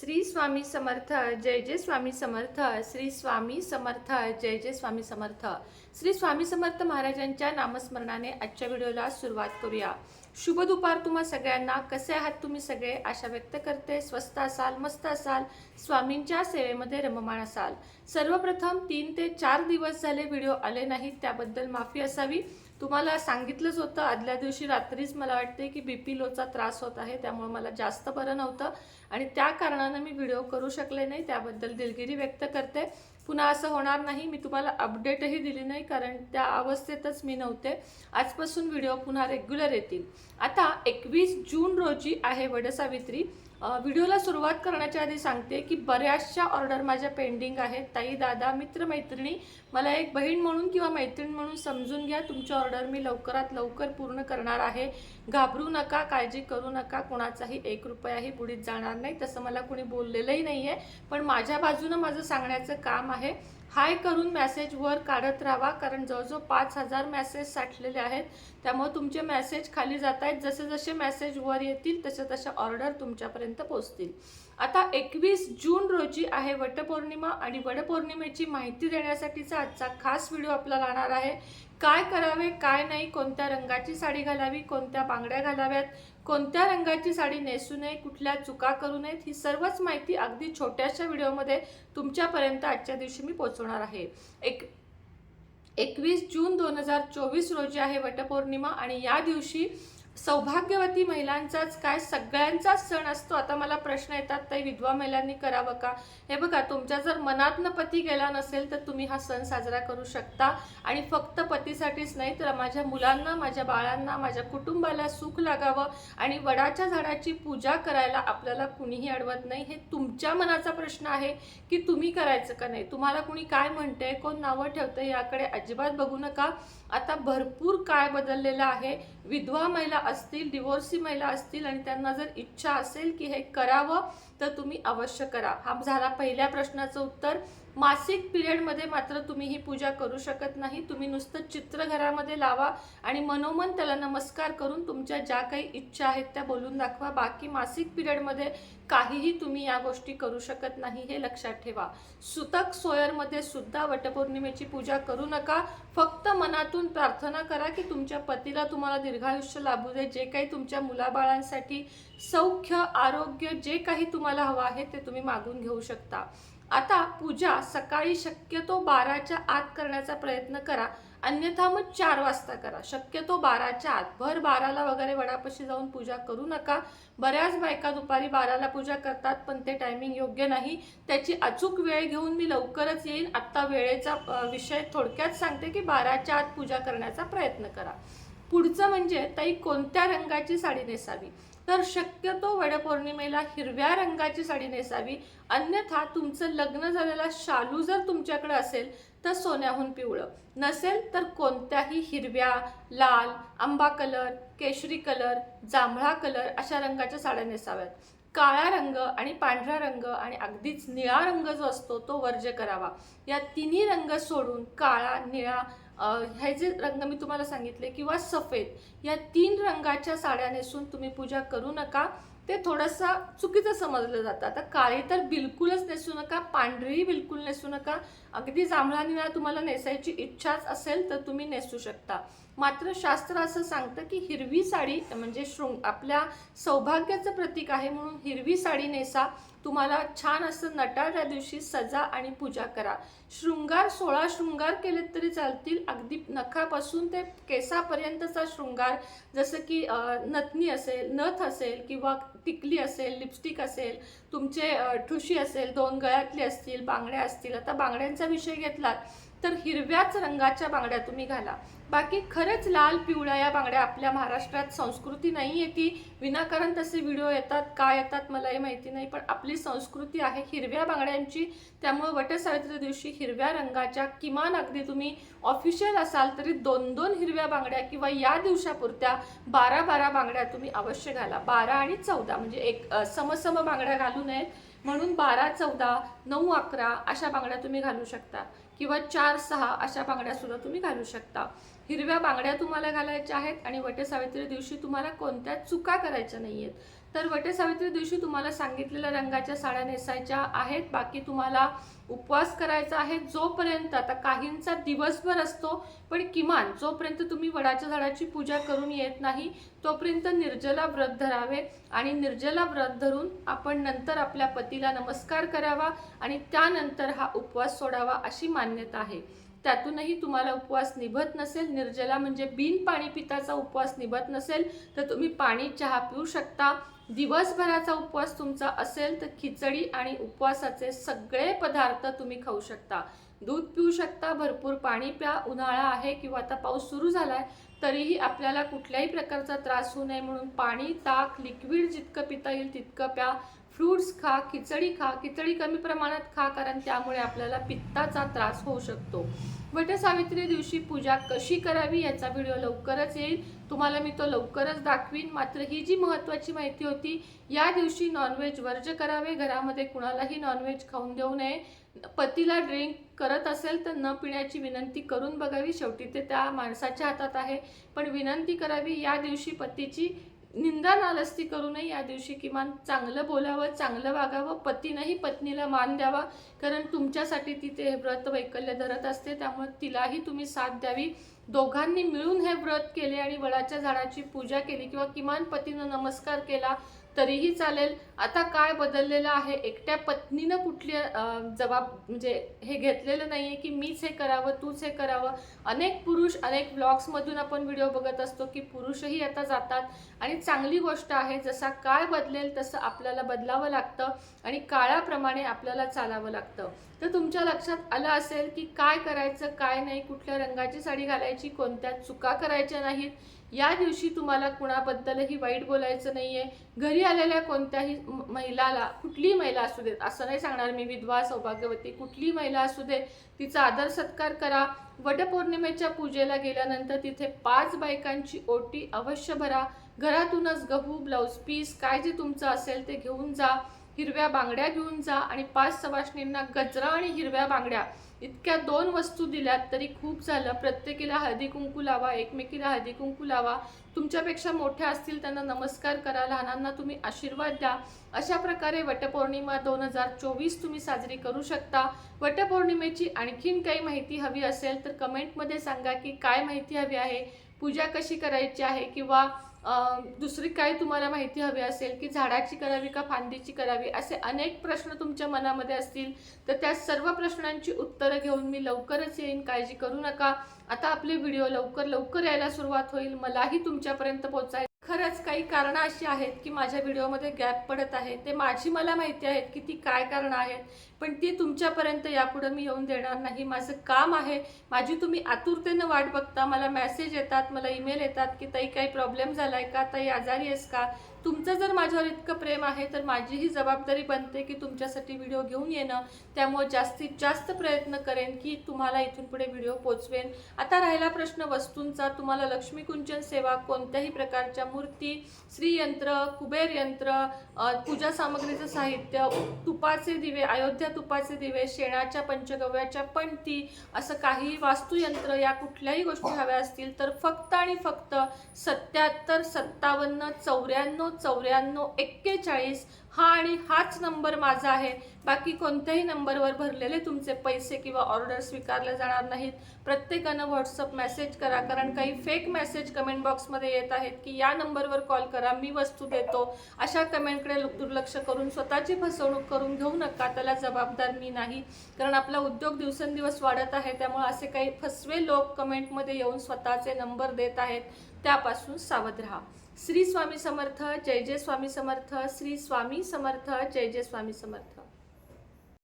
श्री स्वामी समर्थ जय जय स्वामी समर्थ श्री स्वामी समर्थ जय जय स्वामी समर्थ. श्री स्वामी समर्थ महाराजांच्या नामस्मरणाने आजच्या व्हिडिओला सुरुवात करूया. शुभ दुपार तुम्हा सगळ्यांना. कसे आहात तुम्ही सगळे? आशा व्यक्त करते. स्वस्त असाल मस्त असाल स्वामींच्या सेवेमध्ये रममाण असाल. सर्वप्रथम तीन ते चार दिवस झाले व्हिडिओ आले नाहीत त्याबद्दल माफी असावी. तुम्हाला सांगितलंच होतं आदल्या दिवशी रात्रीच मला वाटते की बी पी लोचा त्रास होत आहे त्यामुळे मला जास्त बरं नव्हतं. आणि त्या कारणानं मी व्हिडिओ करू शकले नाही त्याबद्दल दिलगिरी व्यक्त करते. पुन्हा असं होणार नाही मी तुम्हाला अपडेटही दिली नाही कारण त्या अवस्थेतच मी नव्हते. आजपासून व्हिडिओ पुन्हा रेग्युलर येतील. आता एकवीस जून रोजी आहे वडसावित्री. व्हिडिओला सुरुवात करण्याच्या आधी सांगते की बऱ्याचशा ऑर्डर माझ्या पेंडिंग आहेत. ताई दादा मित्रमैत्रिणी मला एक बहीण म्हणून किंवा मैत्रीण म्हणून समजून घ्या. तुमची ऑर्डर मी लवकरात लवकर पूर्ण करणार आहे. घाबरू नका काळजी करू नका. कोणाचाही एक रुपयाही बुडीत जाणार नाही. तसं मला कुणी बोललेलंही नाही आहे पण माझ्या बाजूनं माझं सांगण्याचं काम आहे. हाय करून मॅसेजवर काढत राहा कारण जवळजवळ पाच हजार मॅसेज साठलेले आहेत. त्यामुळे तुमचे मॅसेज खाली जात आहेत. जसे जसे मॅसेज वर येतील तसे तसे ऑर्डर तुमच्यापर्यंत पोहोचतील. आता एकवीस जून रोजी आहे वटपौर्णिमा आणि वटपौर्णिमेची माहिती देण्यासाठीचा आजचा खास व्हिडिओ आपला राहणार आहे. काय करावे काय नाही कोणत्या रंगाची साडी घालावी कोणत्या बांगड्या घालाव्यात कोणत्या रंगाची साडी नेसू नये कुठल्या चुका करू नयेत ही सर्वच माहिती अगदी छोट्याशा व्हिडिओमध्ये तुमच्यापर्यंत आजच्या दिवशी मी पोचवणार आहे. एक एकवीस जून दोन हजार चोवीस रोजी आहे वटपौर्णिमा आणि या दिवशी सौभाग्यवती महिलांचाच काय सगळ्यांचाच सण असतो? आता मला प्रश्न येतात ताई विधवा महिलांनी करावं का? हे बघा तुमच्या जर मनातनं पती गेला नसेल तर तुम्ही हा सण साजरा करू शकता. आणि फक्त पतीसाठीच नाही तर माझ्या मुलांना माझ्या बाळांना माझ्या कुटुंबाला सुख लागावं आणि वडाच्या झाडाची पूजा करायला आपल्याला कुणीही अडवत नाही. हे तुमच्या मनाचा प्रश्न आहे की तुम्ही करायचं का नाही? तुम्हाला कुणी काय म्हणते कोण नावं ठेवतं याकडे अजिबात बघू नका. आता भरपूर काळ बदललेला आहे. विधवा महिला असतील डिवोर्सी महिला असतील आणि त्यांना जर इच्छा असेल की हे करावं तर तुम्ही अवश्य करा. हा झाला पहिल्या प्रश्नाचं उत्तर. मासिक पिरियडमध्ये मात्र तुम्ही ही पूजा करू शकत नाही. तुम्ही नुसतं चित्र घरामध्ये लावा आणि मनोमन त्याला नमस्कार करून तुमच्या ज्या काही इच्छा आहेत त्या बोलून दाखवा. बाकी मासिक पिरियडमध्ये काहीही तुम्ही या गोष्टी करू शकत नाही हे लक्षात ठेवा. सुतक सोयरमध्ये सुद्धा वटपौर्णिमेची पूजा करू नका. फक्त मनातून प्रार्थना करा की तुमच्या पतीला तुम्हाला दीर्घायुष्य लाभू दे. जे काही तुमच्या मुलाबाळांसाठी सौख्य आरोग्य जे काही तुम्हाला हवं आहे ते तुम्ही मागून घेऊ शकता. आता पूजा सकाळी शक्यतो बाराच्या आत करण्याचा प्रयत्न करा. अन्यथा मग चार वाजता करा. शक्यतो बाराच्या आत. भर बाराला वगैरे वडापाशी जाऊन पूजा करू नका. बऱ्याच बायका दुपारी बाराला पूजा करतात पण ते टायमिंग योग्य नाही. त्याची अचूक वेळ घेऊन मी लवकरच येईन. आत्ता वेळेचा विषय थोडक्यात सांगते की बाराच्या आत पूजा करण्याचा प्रयत्न करा. पुढचं म्हणजे ताई कोणत्या रंगाची साडी नेसावी? तर शक्यतो वडपौर्णिमेला हिरव्या रंगाची साडी नेसावी. अन्यथा तुमचं लग्न झालेला शालू जर तुमच्याकडे असेल तर सोन्याहून पिवळं. नसेल तर कोणत्याही हिरव्या लाल आंबा कलर केशरी कलर जांभळा कलर अशा रंगाच्या साड्या नेसाव्यात. काळा रंग आणि पांढरा रंग आणि अगदीच निळा रंग जो असतो तो वर्ज्य करावा. या तिन्ही रंग सोडून काळा निळा हे जे रंग मी तुम्हाला सांगितले किंवा सफेद या तीन रंगाच्या साड्या नेसून तुम्ही पूजा करू नका. ते थोडंसं चुकीचं समजलं जातं. आता काळी तर बिलकुलच नेसू नका पांढरीही बिलकुल नेसू नका. अगदी जांभळा निळा तुम्हाला नेसायची इच्छाच असेल तर तुम्ही नेसू शकता. मात्र शास्त्र असं सांगतं की हिरवी साडी म्हणजे शृंग आपल्या सौभाग्याचं प्रतीक आहे म्हणून हिरवी साडी नेसा. तुम्हाला छान असं नटाळ त्या दिवशी सजा आणि पूजा करा. शृंगार सोळा शृंगार केले तरी चालतील. अगदी नखापासून ते केसापर्यंतचा शृंगार जसं की नथनी असेल नथ असेल किंवा टिकली असेल लिपस्टिक असेल तुमचे ठुशी असेल दोन गळ्यातली असतील बांगड्या असतील. आता बांगड्यांचा विषय घेतलात. तर हिरव्याच रंगाच्या बांगड्या तुम्ही घाला. बाकी खरंच लाल पिवळ्या या बांगड्या आपल्या महाराष्ट्रात संस्कृती नाही आहे ती. विनाकारण तसे व्हिडिओ येतात का येतात मलाही माहिती नाही पण आपली संस्कृती आहे हिरव्या बांगड्यांची. त्यामुळे वटसावित्री दिवशी हिरव्या रंगाच्या किमान अगदी तुम्ही ऑफिशियल असाल तरी दोन दोन हिरव्या बांगड्या किंवा या दिवसापुरत्या बारा बारा बांगड्या तुम्ही अवश्य घाला. बारा आणि चौदा म्हणजे एक समसम बांगड्या घालू नयेत. म्हणून बारा चौदा नऊ अकरा अशा बांगड्या तुम्ही घालू शकता. किंवा चार सहा अशा बांगड्या सुद्धा तुम्ही घालू शकता. हिरव्या बांगड्या तुम्हाला घालायच्या आहेत आणि वटसावित्री दिवशी तुम्हाला कोणत्या चुका करायच्या नाही आहेत तर वटसावित्री दिवशी तुम्हाला सांगितलेल्या रंगाच्या साड्या नेसायच्या आहेत. बाकी तुम्हाला उपवास करायचा आहे जोपर्यंत आता काहींचा दिवसभर असतो पण किमान जोपर्यंत तुम्ही वडाच्या झाडाची पूजा करून येत नाही तोपर्यंत निर्जला व्रत धरावे आणि निर्जला व्रत धरून आपण नंतर आपल्या पतीला नमस्कार करावा आणि त्यानंतर हा उपवास सोडावा अशी मान मान्यता आहे. त्यातूनही तुम्हाला उपवास निभत नसेल निर्जला म्हणजे बिन पाणी पिताचा उपवास निभत नसेल तर तुम्ही पाणी चहा पिऊ शकता. दिवसभराचा उपवास तुमचा असेल तर खिचडी आणि उपवासाचे सगळे पदार्थ तुम्ही खाऊ शकता. दूध पिऊ शकता भरपूर पाणी प्या उन्हाळा आहे किंवा आता पाऊस सुरू झाला आहे तरीही आपल्याला कुठल्याही प्रकारचा त्रास होऊ नये म्हणून पाणी ताक लिक्विड जितकं पिता येईल तितकं प्या. फ्रूट्स खा खिचडी खा खिचडी कमी प्रमाणात खा कारण त्यामुळे आपल्याला पित्ताचा त्रास होऊ शकतो. वटसावित्री दिवशी पूजा कशी करावी याचा व्हिडिओ लवकरच येईल. तुम्हाला मी तो लवकरच दाखवीन. मात्र ही जी महत्त्वाची माहिती होती या दिवशी नॉनव्हेज वर्ज करावे. घरामध्ये कुणालाही नॉनव्हेज खाऊन देऊ नये. पतीला ड्रिंक करत असेल तर न पिण्याची विनंती करून बघावी. शेवटी ते त्या माणसाच्या हातात आहे. पण विनंती करावी या दिवशी पतीची निंदा नालस्ती करू नये या दिवशी किमान चांगलं बोलावं चांगलं वागावं पतीनंही पत्नीला मान द्यावा. कारण तुमच्यासाठी ती ते व्रत वैकल्य धरत असते त्यामुळे तिलाही तुम्ही साथ द्यावी. दोघांनी मिळून हे व्रत केले आणि वडाच्या झाडाची पूजा केली किंवा किमान पतीनं नमस्कार केला तरीही चालेल. आता काय बदललेलं आहे? एकट्या पत्नीनं कुठली जबाब म्हणजे हे घेतलेलं नाही आहे की मीच हे करावं तूच हे करावं. अनेक पुरुष अनेक व्लॉग्समधून आपण व्हिडिओ बघत असतो की पुरुषही आता जातात. आणि चांगली गोष्ट आहे जसा काळ बदलेल तसं आपल्याला बदलावं लागतं आणि काळाप्रमाणे आपल्याला चालावं लागतं. तर तुमच्या लक्षात आलं असेल की काय करायचं काय नाही कुठल्या रंगाची साडी घालायची कोणत्या चुका करायच्या नाहीत या दिवशी तुम्हाला कुणाबद्दलही वाईट बोलायचं नाही आहे घरी आलेल्या कोणत्याही महिलाला कुठलीही महिला असू देत असं नाही सांगणार मी विधवा सौभाग्यवती कुठलीही महिला असू दे तिचा आदर सत्कार करा. वटपौर्णिमेच्या पूजेला गेल्यानंतर तिथे पाच बायकांची ओटी अवश्य भरा. घरातूनच गहू ब्लाऊज पीस काय जे तुमचं असेल ते घेऊन जा. हिरव्या बांगड्या घेऊन जा आणि पाच सवाष्णींना गजरा आणि हिरव्या बांगड्या. इतक्या दोन वस्तू दिल्यात तरी खूप झालं. प्रत्येकीला हळदी कुंकू लावा एकमेकीला हळदी कुंकू लावा. तुमच्यापेक्षा मोठ्या असतील त्यांना नमस्कार करा लहानांना तुम्ही आशीर्वाद द्या. अशा प्रकारे वटपौर्णिमा दोन हजार चोवीस तुम्ही साजरी करू शकता. वटपौर्णिमेची आणखीन काही माहिती हवी असेल तर कमेंटमध्ये सांगा की काय माहिती हवी आहे पूजा कशी करायची आहे किंवा दुसरी काय तुम्हाला माहिती हवी असेल की झाडाची करावी का फांदीची करावी असे अनेक प्रश्न तुमच्या मनामध्ये असतील तर त्या सर्व प्रश्नांची उत्तरं घेऊन मी लवकरच येईन. काळजी करू नका. आता आपले व्हिडिओ लवकर लवकर यायला सुरुवात होईल. मलाही तुमच्यापर्यंत पोहोचाय खरंच काही कारणं अशी आहेत की माझ्या व्हिडिओमध्ये गॅप पडत आहे. ते माझी मला माहिती आहेत की ती काय कारणं आहेत. पण ती तुमच्यापर्यंत यापुढं मी येऊन देणार नाही. माझं काम आहे. माझी तुम्ही आतुरतेनं वाट बघता. मला मेसेज येतात मला ईमेल येतात की ताई काही प्रॉब्लेम झाला आहे का? ताई आजारी आहेस का? तुमचं जर माझ्यावर इतकं प्रेम आहे तर माझी ही जबाबदारी बनते की तुमच्यासाठी व्हिडिओ घेऊन येणं. त्यामुळे जास्तीत जास्त प्रयत्न करेन की तुम्हाला इथून पुढे व्हिडिओ पोचवेन. आता राहिला प्रश्न वस्तूंचा. तुम्हाला लक्ष्मीकुंचन सेवा कोणत्याही प्रकारच्या मूर्ती श्रीयंत्र कुबेर यंत्र पूजा सामग्रीचं साहित्य तुपाचे दिवे अयोध्या तुपाचे दिवे शेणाच्या पंचगव्याच्या पणती असं काही वास्तुयंत्र या कुठल्याही गोष्टी हव्या असतील तर फक्त आणि फक्त सत्याहत्तर सत्तावन्न चौऱ्याण्णव चौऱ्याण्णव एक्केचाळीस हा आणि हाच नंबर माझा आहे. बाकी कोणत्याही नंबरवर भरलेले तुमचे पैसे किंवा ऑर्डर स्वीकारले जाणार नाहीत. प्रत्येकानं व्हॉट्सअप मेसेज करा कारण काही फेक मेसेज कमेंट बॉक्समध्ये येत आहेत की या नंबर नंबरवर कॉल करा मी वस्तू देतो. अशा कमेंटकडे दुर्लक्ष करून स्वतःची फसवणूक करून घेऊ नका. त्याला जबाबदार मी नाही. कारण आपला उद्योग दिवसेंदिवस वाढत आहे त्यामुळे असे काही फसवे लोक कमेंटमध्ये येऊन स्वतःचे नंबर देत आहेत त्यापासून सावध राहा. श्री स्वामी समर्थ जय जय स्वामी समर्थ श्री स्वामी समर्थ जय जय स्वामी समर्थ.